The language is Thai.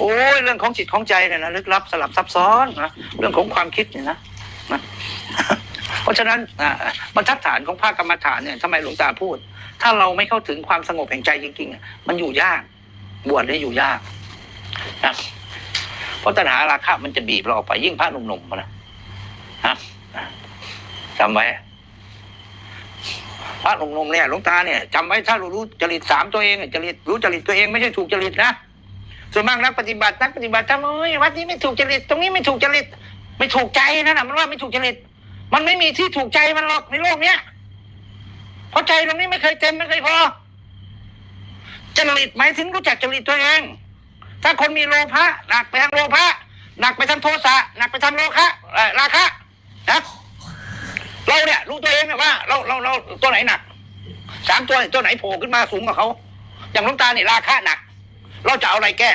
โอ้ยเรื่องของจิตของใจเนี่ยนะลึกลับสลับซับซ้อนนะเรื่องของความคิดเนี่ยนะนะเพราะฉะนั้นอ่าบรรทัดฐานของภาคกรรมฐานเนี่ยทำไมหลวงตาพูด ถ้าเราไม่เข้าถึงความสงบแห่งใจจริงๆอะมันอยู่ยาก บวชเนี่ยอยู่ยากนะเพราะตัณหาราคะมันจะบีบเราออกไปยิ่งพระหนุ่มๆนะฮะจำไว้พระหนุ่มๆเนี่ยหลวงตาเนี่ยจำไว้ถ้ารู้จริตสามตัวเองจริตรู้จริตตัวเองไม่ใช่ถูกจริตนะ ส่วนมากนักปฏิบัตินักปฏิบัติทำเอ้ยวัดนี้ไม่ถูกจริตตรงนี้ไม่ถูกจริตไม่ถูกใจนั่นน่ะมันว่าไม่ถูกจริตมันไม่มีที่ถูกใจมันหรอกในโลกเนี้ยเพราะใจตรงนี้ไม่เคยเต็มไม่เคยพอจริตหมายถึงรู้จักจริตตัวเอง ถ้าคนมีโลภะหนักไปทางโลภะหนักไปทางโทสะหนักไปทางโลคะราคะนะเราเนี่ยรู้ตัวเองเนี่ยว่าเราเราเราตัวไหนหนักสามตัวตัวไหนโผล่ขึ้นมาสูงกว่าเขาอย่างลวงตาเนี่ยราคะหนัก เราจะเอาอะไรแก้